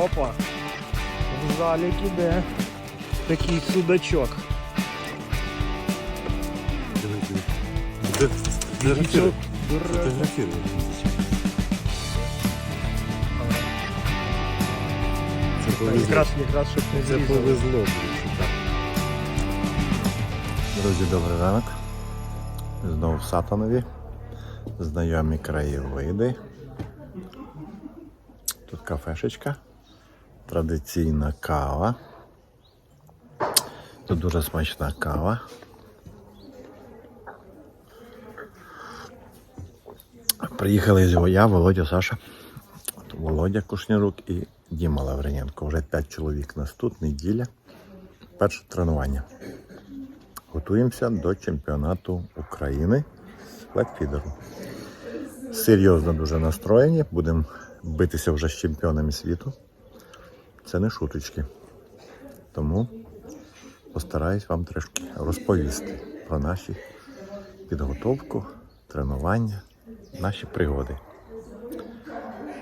Опа. В залік іде такий судачок. Фотографируй. Дура. Це повезло. Якраз, якраз, щоб не Це зрізали. повезло. так. Друзі, добрий ранок. Знову в Сатанові. Знайомі краєвиди. Тут кафешечка. Традиційна кава. Тут дуже смачна кава. Приїхали з я, Володя, Саша, Володя Кушнярук і Діма Лаврененко. Вже 5 чоловік нас тут, неділя. Перше тренування. Готуємося до чемпіонату України з флетфідеру. Серйозно дуже настроєні. Будемо битися вже з чемпіонами світу. Це не шуточки. Тому постараюсь вам трошки розповісти про нашу підготовку, тренування, наші пригоди.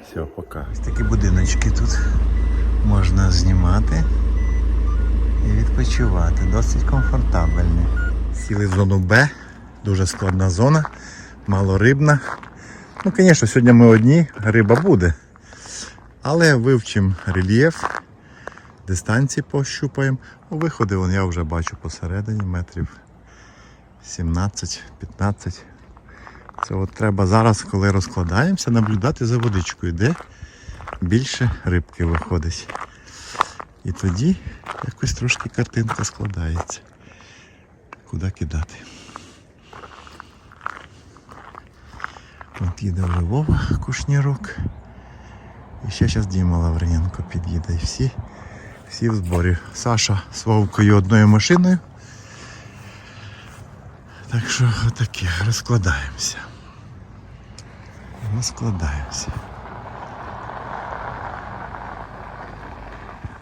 Все, пока. Ось такі будиночки тут можна знімати і відпочивати. Досить комфортабельні. Сіли в зону Б, дуже складна зона, малорибна. Ну, звісно, сьогодні ми одні, риба буде. Але вивчимо рельєф, дистанції пощупаємо. Виходи вон я вже бачу посередині метрів 17-15. Це от треба зараз, коли розкладаємося, наблюдати за водичкою, де більше рибки виходить. І тоді якось трошки картинка складається. Куди кидати. От їде вже Вова Кушнірок. І ще зараз Діма Лаврененко під'їде. І всі, всі в зборі. Саша з Вовкою одною машиною. Так що отаке, розкладаємося. Розкладаємося.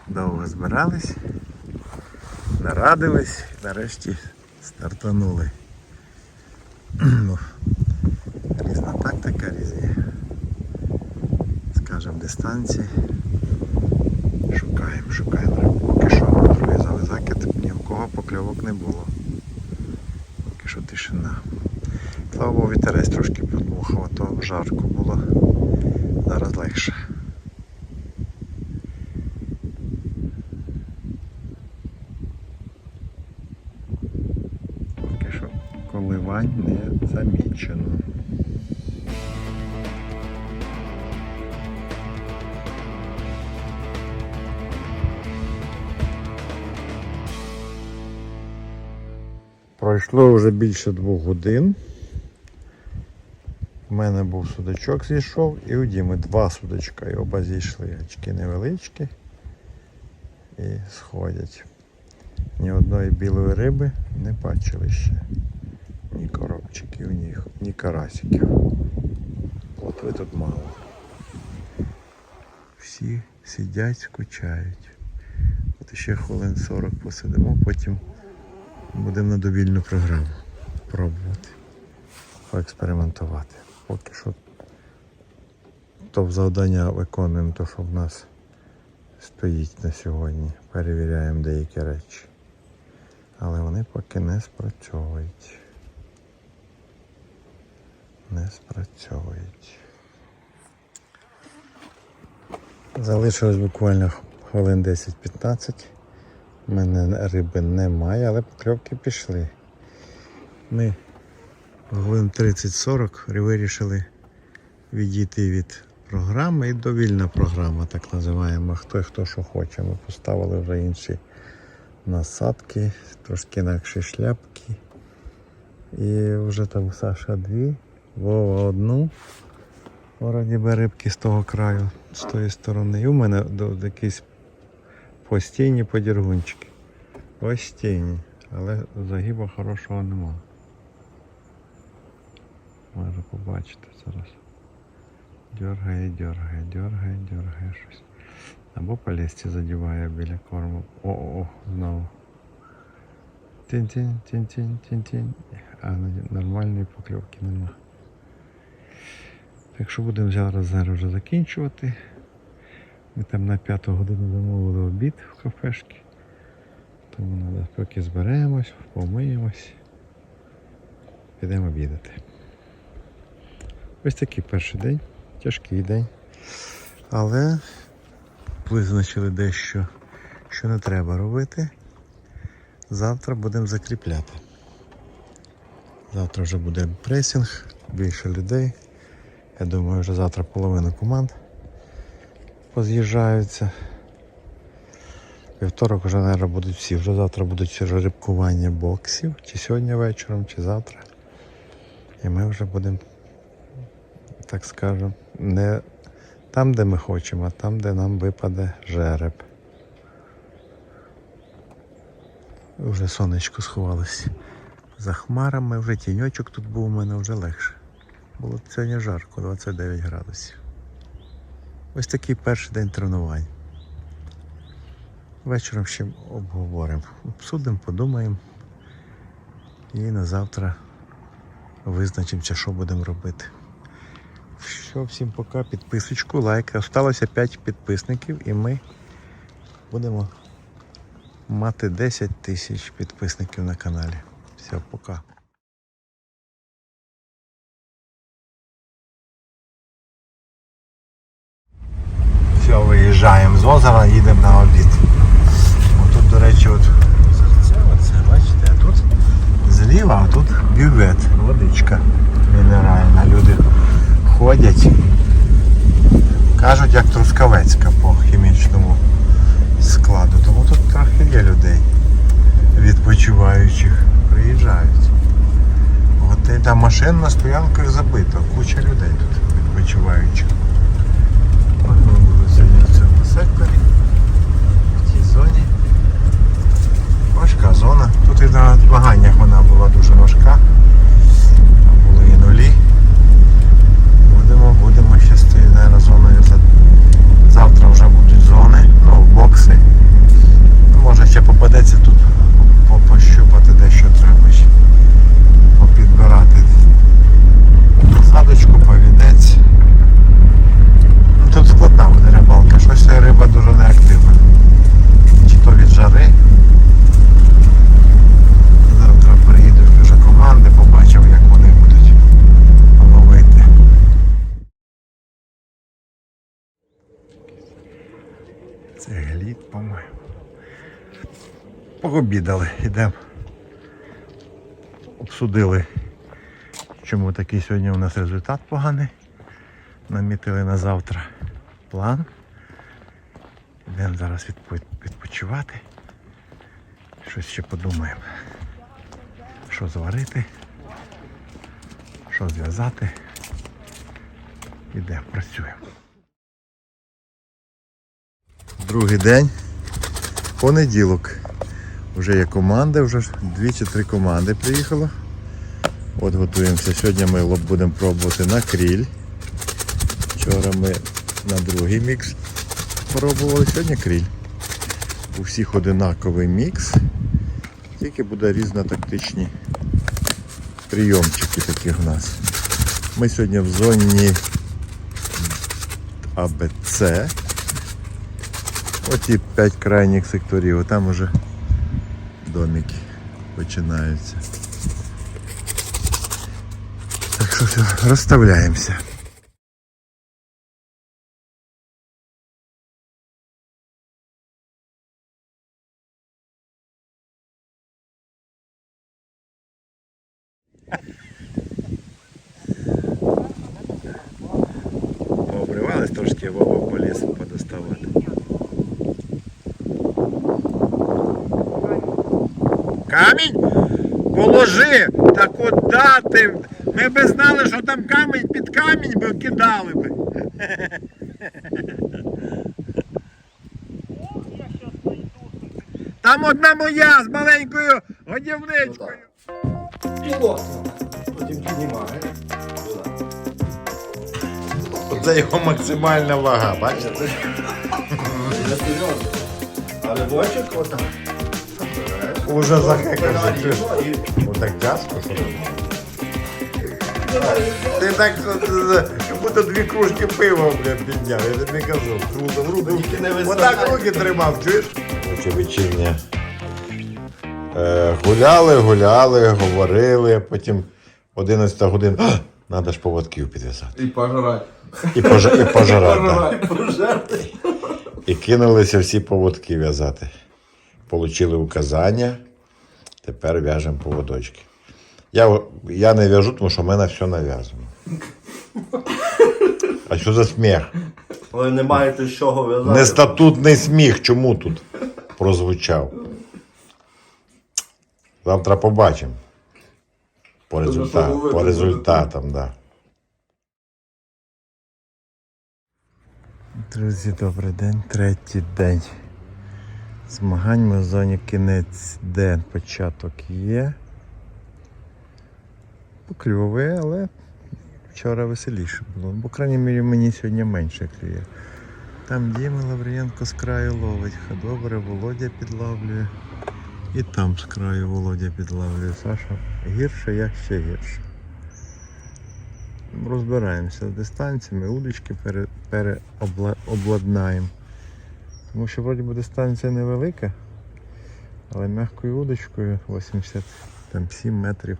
Довго збирались, нарадились, нарешті стартанули. Ну, різна тактика, різні, дистанції. Шукаємо, шукаємо. Поки що пров'язали закид, ні в кого покльовок не було. Поки що тишина. Слава Богу, вітерець трошки подмухав, а то жарко було. Зараз легше. Поки що коливань не замічено. Пройшло вже більше двох годин. У мене був судачок зійшов і у Діми два судачка. І оба зійшли. Очки невеличкі і сходять. Ні одної білої риби не бачили ще. Ні коробчиків, ні, ні карасиків. Плотви тут мало. Всі сидять, скучають. От ще хвилин 40 посидимо, потім будемо на довільну програму пробувати. Поекспериментувати. Поки що топ завдання виконуємо те, що в нас стоїть на сьогодні. Перевіряємо деякі речі. Але вони поки не спрацьовують. Не спрацьовують. Залишилось буквально хвилин 10-15. У мене риби немає, але покльовки пішли. Ми хвилин 30-40 вирішили відійти від програми і довільна програма, так називаємо. Хто хто що хоче. Ми поставили вже інші насадки, трошки інакші шляпки. І вже там Саша дві, Вова одну. Вроді би рибки з того краю, з тої сторони. І у мене якісь постійні подіргунчики. Постійні. Але загиба хорошого нема. Може побачити зараз. Дергає, дергає, дергає, дергає щось. Або по лісці задіває біля корму. О-о-о, знову. Тінь-тінь, тінь-тінь, тінь-тінь. А нормальної покльовки нема. Так що будемо зараз зараз вже закінчувати. Ми там на п'яту годину замовили обід в кафешки. Тому треба поки зберемось, помиємось. Підемо обідати. Ось такий перший день, тяжкий день. Але визначили дещо, що не треба робити. Завтра будемо закріпляти. Завтра вже буде пресінг, більше людей. Я думаю, вже завтра половина команд поз'їжджаються. Вівторок вже, мабуть, будуть всі. Вже завтра будуть жеребкування боксів, чи сьогодні вечором, чи завтра. І ми вже будемо, так скажемо, не там, де ми хочемо, а там, де нам випаде жереб. Вже сонечко сховалось за хмарами, вже тіньочок тут був у мене вже легше. Було сьогодні жарко, 29 градусів. Ось такий перший день тренувань. Вечором ще обговоримо. Обсудимо, подумаємо. І на завтра визначимося, що будемо робити. Що, всім пока, підписочку, лайк. Осталося 5 підписників і ми будемо мати 10 тисяч підписників на каналі. Все, пока. Все, виїжджаємо з озера, їдемо на обід. До речі, от бачите, а тут зліва, а тут бювет, водичка мінеральна. Люди ходять. Кажуть, як Трускавецька по хімічному складу. Тому тут трохи є людей відпочиваючих. Приїжджають. Готель там машин стоянкою забито. Куча людей тут відпочиваючих. От ми в цьому секторі, в цій зоні. Важка. Тут і змаганнях вона була дуже важка. Там були і нулі. Будемо, будемо ще з цією наверно, зоною. за- Завтра вже будуть зони, ну, бокси. Ну, Може ще попадеться тут по- пощупати дещо треба ще. Попідбирати. Садочку, повідець. Ну, Тут складна буде рибалка, щось ця риба дуже неактивна. Чи то від жари. Завтра приїдуть вже команди, побачив, як вони будуть ловити. Це глід, по-моєму. Пообідали, йдемо. Обсудили, чому такий сьогодні у нас результат поганий намітили на завтра план. Йдемо зараз відпо- відпочивати. Щось ще подумаємо. Що зварити, що зв'язати. Ідемо, працюємо. Другий день. Понеділок. Вже є команда, вже дві чи три команди приїхало. От готуємося. Сьогодні ми будемо пробувати на кріль. Вчора ми на другий мікс пробували, сьогодні кріль. У всіх одинаковий мікс, тільки буде різнотактичні прийомчики такі в нас. Ми сьогодні в зоні АБЦ. Оті 5 крайніх секторів, там уже домики починаються. Так що все, розставляємося. Пообривались трошки, Вова поліз подоставати. Камінь? Положи! Та куди ти? Ми би знали, що там камінь під камінь би кидали би. Там одна моя з маленькою годівничкою. Потім піднімає. Це його максимальна вага, бачите? Я серйозно. Але бочок отак. Уже захекався. І- Ну так тяжко, що? Ти так як будто дві кружки пива, блядь, підняв. Я тобі казав. Круто, в руку. Отак руки тримав, чуєш? Короче, вечірня. Е, гуляли, гуляли, говорили, потім 11 година. Треба ж поводків підв'язати. І пожрать. І, пожа, і пожарати. І кинулися всі поводки в'язати. Получили указання, тепер в'яжемо поводочки. Я, я не в'яжу, тому що в мене все нав'язано. А що за сміх? Ви не маєте з чого в'язати. Нестатутний сміх. Чому тут прозвучав? Завтра побачимо. По, результат, по результатам, так. Да. Друзі, добрий день. Третій день. Змагань ми в зоні кінець день. Початок є. Покльовує, але вчора веселіше було. По крайній мірі мені сьогодні менше клює. Там Діма Лаврієнко з краю ловить. Добре, Володя підлавлює. І там з краю Володя підлавлює. Саша гірше, я ще гірше. Розбираємося з дистанціями, удочки пере, переобладнаємо. Тому що вроді би дистанція невелика, але м'якою удочкою 87 метрів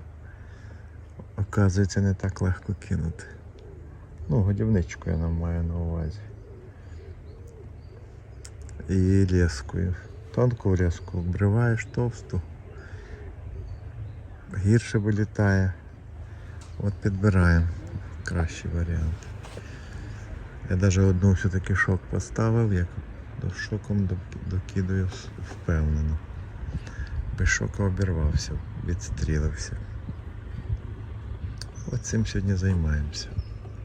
оказується не так легко кинути. Ну, годівничкою я нам маю на увазі. І лескою. Тонку леску обриваєш товсту. Гірше вилітає. От підбираємо кращий варіант. Я навіть одну все-таки шок поставив, як до шоком док- докидаю впевнено. Шока обірвався, відстрілився. От цим сьогодні займаємося.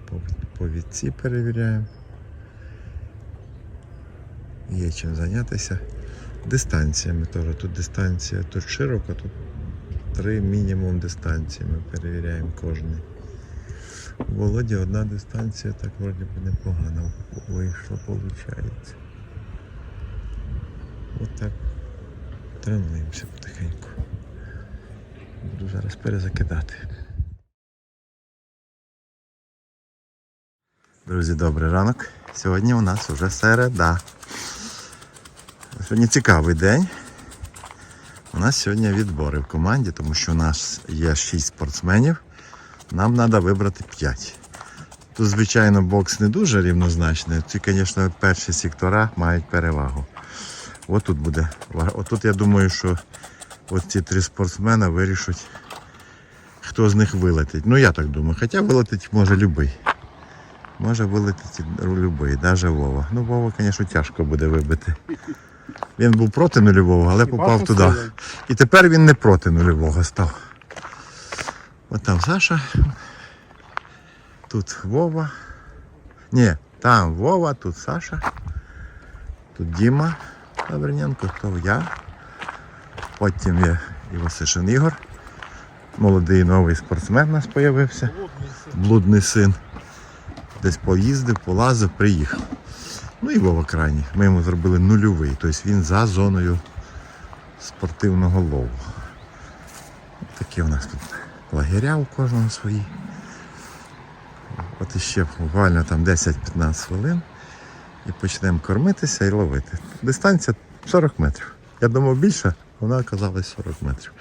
По, по вітці перевіряємо. Є чим зайнятися. Дистанціями теж. Тут дистанція тут широка, тут три мінімум дистанції ми перевіряємо кожний. У Володі одна дистанція так вроді би непогано вийшла, виходить. От так тренуємося потихеньку. Буду зараз перезакидати. Друзі, добрий ранок. Сьогодні у нас вже середа. Сьогодні цікавий день. У нас сьогодні відбори в команді, тому що у нас є 6 спортсменів. Нам треба вибрати 5. Тут, звичайно, бокс не дуже рівнозначний. Ці, звісно, перші сектора мають перевагу. От тут буде. Отут я думаю, що от ці три спортсмена вирішать, хто з них вилетить. Ну я так думаю. Хоча вилетить може любий. Може вилетіти любий, навіть Вова. Ну, Вова, звісно, тяжко буде вибити. Він був проти нульового, але попав туди. І тепер він не проти нульового став. От там Саша. Тут Вова. Ні, там Вова, тут Саша. Тут Діма Лаврененко, то я. Потім є Івасишин Ігор. Молодий новий спортсмен у нас з'явився. Блудний син. Десь поїздив, полазив, приїхав. Ну і Вова крайній. Ми йому зробили нульовий, тобто він за зоною спортивного лову. Такі у нас тут лагеря у кожного свої. От іще буквально там 10-15 хвилин і почнемо кормитися і ловити. Дистанція 40 метрів. Я думав більше, вона оказалась 40 метрів.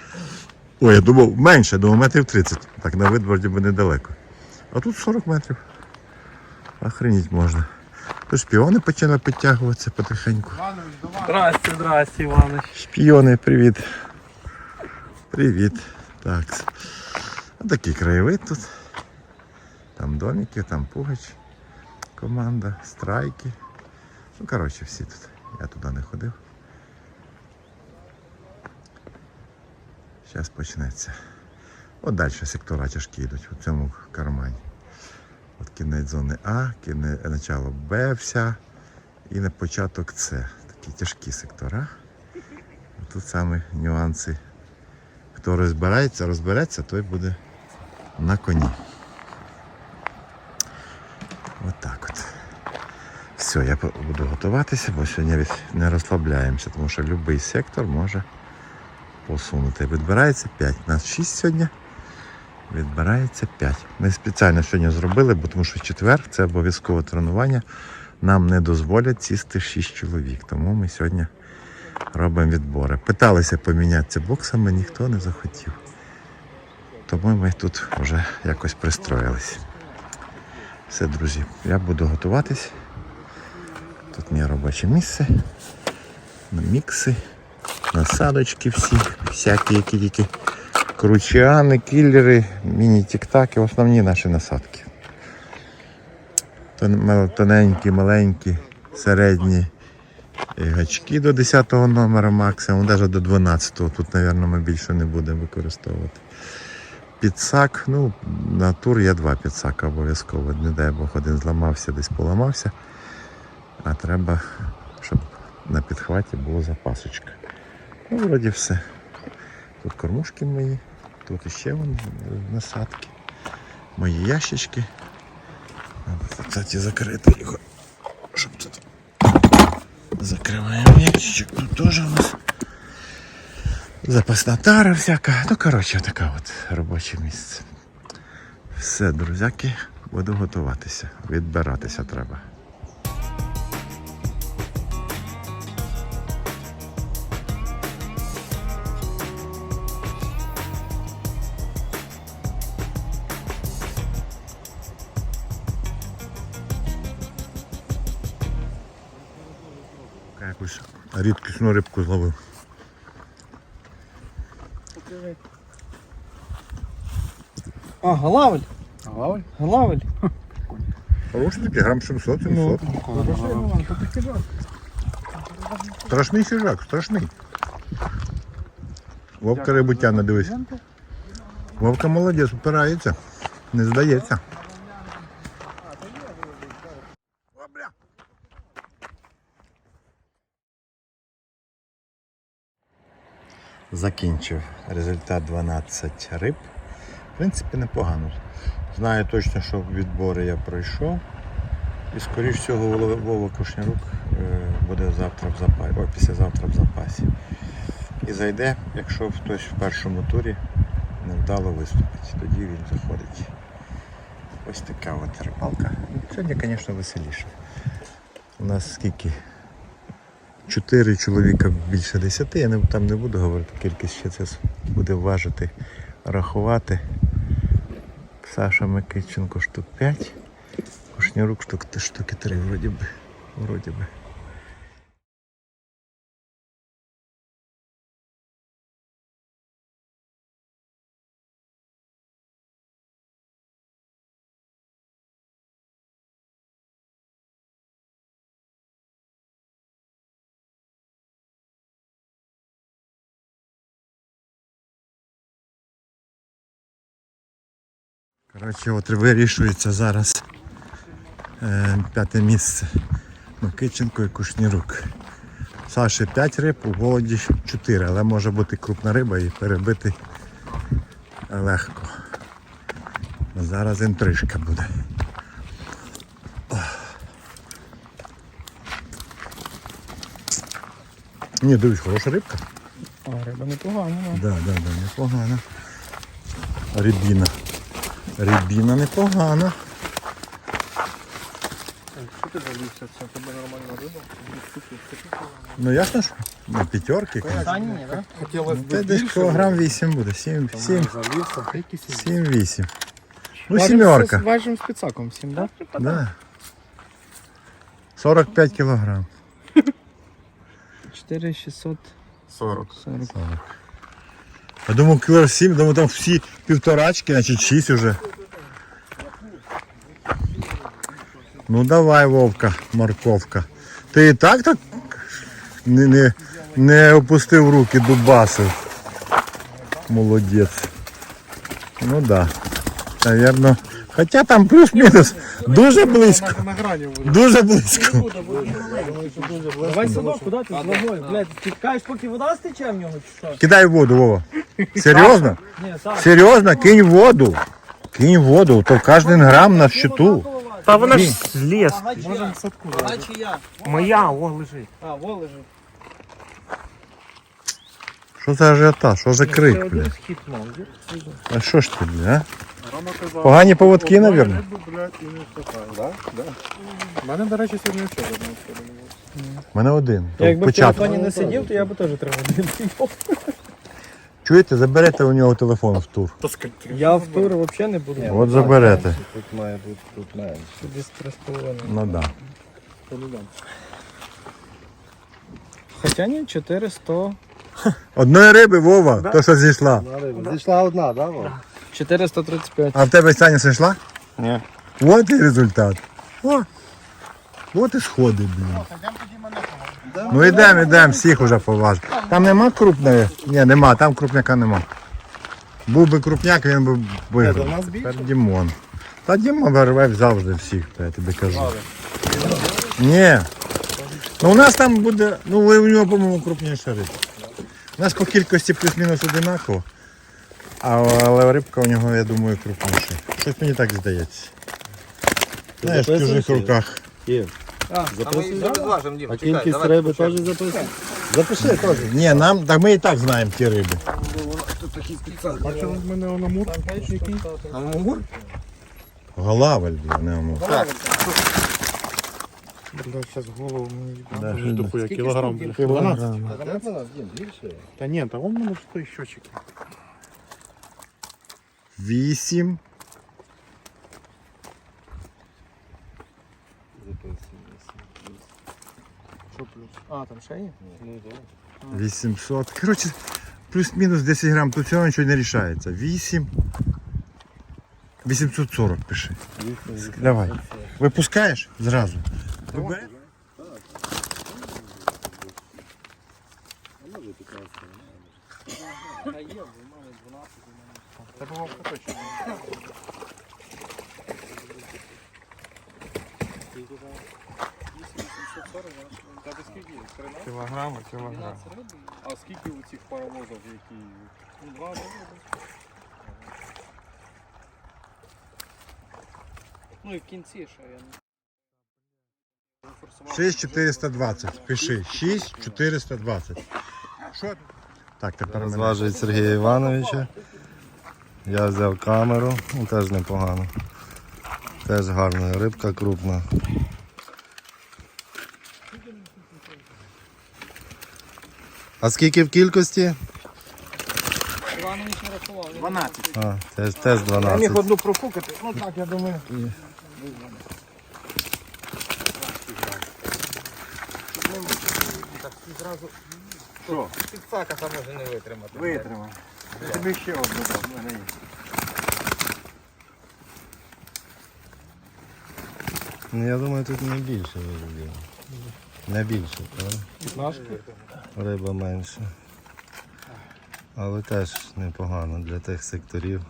Ой, я думав менше, я думав метрів 30. Так на вид вроді би недалеко. А тут 40 метрів. Охреніть можна. То шпіони почали підтягуватися потихеньку. Здрасте, здрасте, Іванович. Шпіони, привіт. Привіт. Так. Такий краєвид тут. Там домики, там пугач. Команда, страйки. Ну, коротше, всі тут. Я туди не ходив. Зараз почнеться. От далі сектора тяжкі йдуть у цьому кармані. От кінець зони А, кінець начало Б вся і на початок С. Такі тяжкі сектора. Тут саме нюанси. Хто розбирається, розбереться, той буде на коні. От так от. Все, я буду готуватися, бо сьогодні не розслабляємося, тому що будь-який сектор може посунути. Відбирається 5. Нас 6 сьогодні. Відбирається 5. Ми спеціально сьогодні зробили, бо тому що четвер це обов'язкове тренування. Нам не дозволять сісти 6 чоловік. Тому ми сьогодні робимо відбори. Питалися помінятися боксами, ніхто не захотів. Тому ми тут вже якось пристроїлись. Все, друзі, я буду готуватись. Тут моє робоче місце. Мікси, насадочки всі, всякі, які тільки кручани, кілери, міні-тіктаки, основні наші насадки. Тоненькі, маленькі, середні е, гачки до 10 номера максимум, навіть до 12. Тут, мабуть, ми більше не будемо використовувати. Підсак, ну, на тур є два підсака обов'язково. Не дай Бог, один зламався, десь поламався. А треба, щоб на підхваті була запасочка. Ну, вроді все. Тут кормушки мої, тут іще вон насадки. Мої ящички. Кстати, закрити його. Щоб тут. Закриваємо ящичок. Тут теж у нас запасна тара всяка. Ну, коротше, така от робоче місце. Все, друзяки, буду готуватися. Відбиратися треба. Рідкісну рибку зловив. А, галавель. Галавль? Галавель. Хороший такий, грам 700, 700. Страшний хижак, страшний. Вовка рибуття не дивись. Вовка молодець, упирається. Не здається. Закінчив. Результат 12 риб. В принципі, непогано. Знаю точно, що відбори я пройшов. І скоріш всього Вова- Кушнярук е, буде завтра в запасі, о, післязавтра в запасі. І зайде, якщо хтось в першому турі невдало виступить, тоді він заходить. Ось така от рибалка. Сьогодні, звісно, веселіше. У нас скільки? Чотири чоловіка більше десяти, я не, там не буду говорити, кількість ще це буде важити, рахувати. Саша Микитченко штук 5, Кушнярук штук, штуки 3, вроді би. Вроді би. Коротше, от вирішується зараз е, п'яте місце. Микиченко і Кушнірук. Саші 5 риб, у голоді 4, але може бути крупна риба і перебити легко. Зараз інтрижка буде. Ні, дивись, хороша рибка. А, риба непогана. ну. Да, да, да, непогано. Рябіна. Рябіна непогана. Що ти залився? Це тебе нормальна риба? Ну ясно ж, на п'ятерки. Та ні, так? Хотілося Це десь кілограм 8 буде. 7, 7, Залився. 7 8. Ну, сімерка. Важимо з підсаком всім, так? Да. 45 кілограм. 4640. 40. Я думав, кіло 7, думаю, там всі півторачки, значить 6 уже. Ну давай, Вовка, морковка. Ти і так так не, не, не опустив руки, дубасив. Молодець. Ну да. Наверно. Хоча там плюс-мінус дуже близько. Дуже близько. Давай садок, куди ти з вагою? Блядь, ти поки вода стече в нього, чи що? Кидай воду, Вова. Серйозно? Серйозно, кинь воду. Кинь воду, то кожен грам на счету. Та вона ж зліз. Можемо садку. Моя, о, лежить. А, во лежить. Що за ажіотаж? Що за крик, блядь? А що ж ти, блядь, а? Погані поводки, навірно. У мене, до речі, сьогодні взагалі одного. У мене один. Я якби в Початок. телефоні не сидів, то я б теж тримав. Чуєте, заберете у нього телефон в тур. Я в тур взагалі не буду. От заберете. Тут має бути тут менше. Десь три з половиною. Ну да. Хоча ні, 400. Одної риби, Вова, то що зійшла. Зійшла одна, да? Вов? 435. А в тебе Саня зійшла? Ні. От і результат. О, от і сходи, блін. Ну йдемо, йдемо, всіх уже поважно. Там нема крупної? Ні, нема, там крупняка нема. Був би крупняк, він би виграв. нас? Тепер Дімон. Та Діма рве завжди всіх, я тобі кажу. Ні. Ну у нас там буде, ну у нього, по-моєму, крупніша рибка. У нас по кількості плюс-мінус одинаково. А, але рибка у нього, я думаю, крупніша. Щось мені так здається. Знаєш, в чужих руках. А кількість риби теж записує? Запиши теж. Ні, нам, так ми і так знаємо ті риби. Бачили в мене онамур? який? Голавель, блін, не амур. Бля, зараз голову мені Да, їбав. да. Дохуя, кілограм, бля. 12? Та ні, та вон мене ж той щочик. Вісім. Що плюс? А, там ще є? 800. Коротше, плюс-мінус 10 грам, тут все одно нічого не рішається. 8. 840 пиши. Давай. Випускаєш зразу. Вибереш? Це було точно. Скільки? 13? Кілограми, кілограми. А скільки у цих паровозів, які? Ну, Два роки. Ну і в кінці ще я не. 6420. Пиши. 6420. Що? Так, тепер мене. Зважують Сергія Івановича. Я взяв камеру, ну теж непогано. Теж гарна рибка крупна. А скільки в кількості? 12. А, теж, теж Я міг одну профукати. Ну так, я думаю. Що? Підсака там може не витримати. Витримай. Я тобі ще одну дам. в мене є. Ну я думаю, тут не більше виробів. Не більше, правда? 15? Риба менше. Але теж непогано для тих секторів.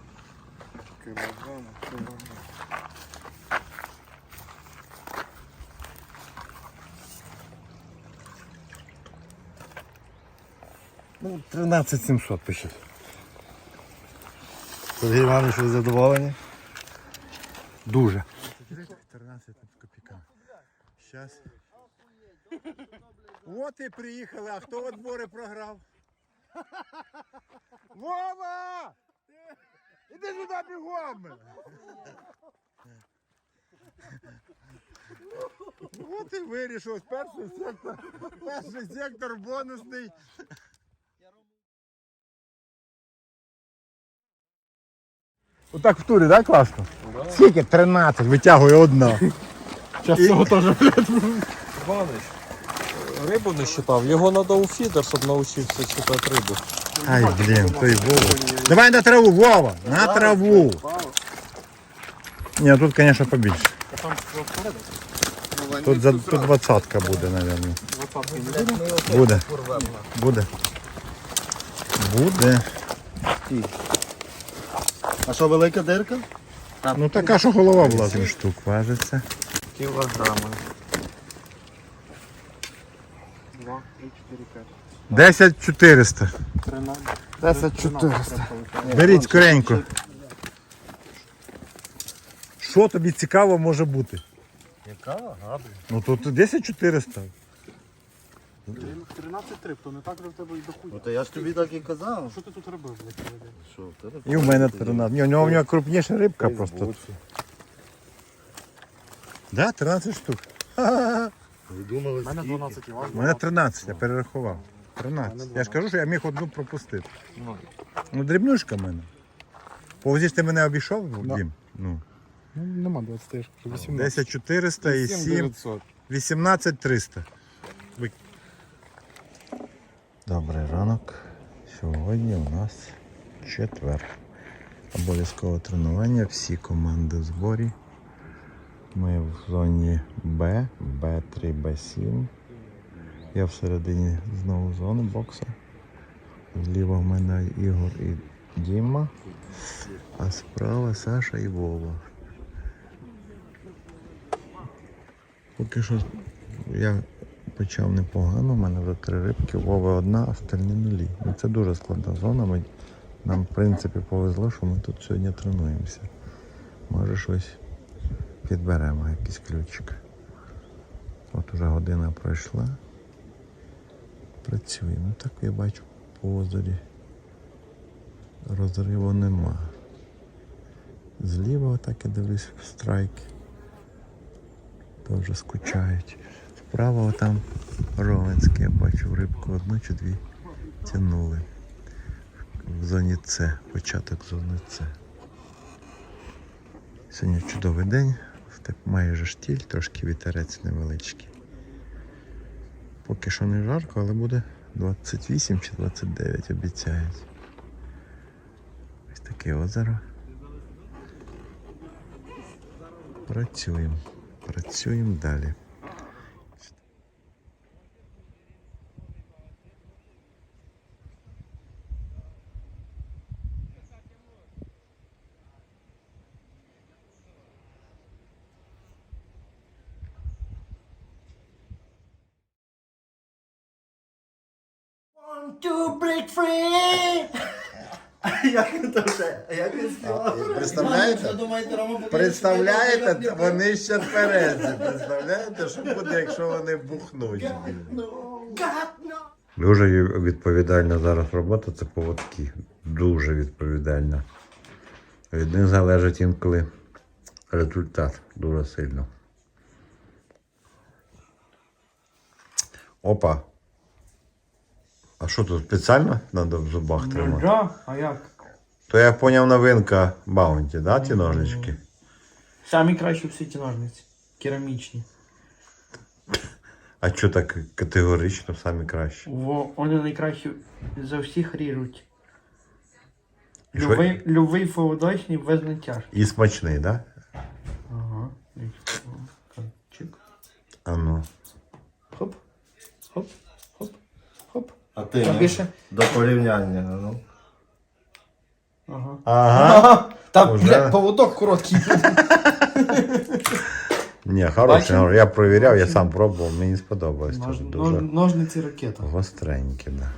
Ну, 13 700 пиши. Сергій Іванович, ви задоволені? Дуже. 13 копійка. Сейчас. От і приїхали, а хто отбори програв? Вова! Іди сюди бігом! От і вирішив перший сектор. Перший сектор бонусний. Отак в турі, так класно? Скільки? 13, витягує одна. Зараз цього теж, блядь. Іванич, рибу не считав, його треба у фідер, щоб навчився читати рибу. Ай, блін, той Вова. Давай на траву, Вова, на траву. Ні, тут, звісно, побільше. Тут, за, тут двадцатка буде, мабуть. Буде. Буде. Буде. А що, велика дирка? Ну така, що голова була. 7 штук важиться. Кілограми. 10 400. 10 400. Беріть скоренько. Що тобі цікаво може бути? Яка? Гарна. Ну тут 10 400. 13 то не так же в тебе і дохуя. От я ж тобі так і казав. Що ти тут робив, блядь. Що, в тебе І в мене 13. Ні, у нього, у нього крупніша рибка просто. Да, 13 штук. Ви думали, У мене 12 і вас У мене 13, я перерахував. 13. Я ж кажу, що я міг одну пропустити. Ну, дрібнушка в мене. Повзі ж ти мене обійшов, Да. Дім? Ну, Ну, нема 20, я ж кажу, 18. 10 400 і 7, 900. 18 300. Ви- Добрий ранок. Сьогодні у нас четвер. Обов'язкове тренування. Всі команди в зборі. Ми в зоні Б, Б3, Б7. Я всередині знову зони бокса. Зліва в мене Ігор і Діма, а справа Саша і Вова. Поки що я почав непогано, у мене вже три рибки, Вова одна, а остальні нулі. Ну, це дуже складна зона. Ми, нам, в принципі, повезло, що ми тут сьогодні тренуємося. Може щось підберемо, якийсь ключик. От уже година пройшла. Працюємо. Так я бачу по озері. Розриву нема. Зліва отак я дивлюсь страйки. Теж скучають. Вправо там Ровенське, я бачу рибку одну чи дві тянули. В зоні С, початок зони С. Сьогодні чудовий день, так майже штіль, трошки вітерець невеличкий. Поки що не жарко, але буде 28 чи 29 обіцяють. Ось таке озеро. Працюємо. Працюємо далі. Представляєте? Представляєте, вони ще тверезі. Представляєте, що буде, якщо вони бухнуть? Дуже відповідальна зараз робота це поводки. Дуже відповідальна. Від них залежить інколи результат дуже сильно. Опа. А що тут спеціально треба в зубах тримати? Да, а як? То я поняв новинка Баунті, да, ті ножнички? Самі кращі в світі ножниці. Керамічні. А що так категорично самі краще? Во, вони найкращі за всіх ріжуть. І що? Любий, любий феодочний без натяжки. І смачний, да? Ага. Дивіться, о, так, Чик. А ну. Хоп. Хоп. Хоп. Хоп. А ти А не? більше. до порівняння. Ну. Ага. Ага. Там, Уже? блядь, поводок короткий. Ні, хороший. Бачив? Я провіряв, я сам пробував, мені сподобалось. Нож, Дуже, нож, ножниці ракета. гостренькі, да.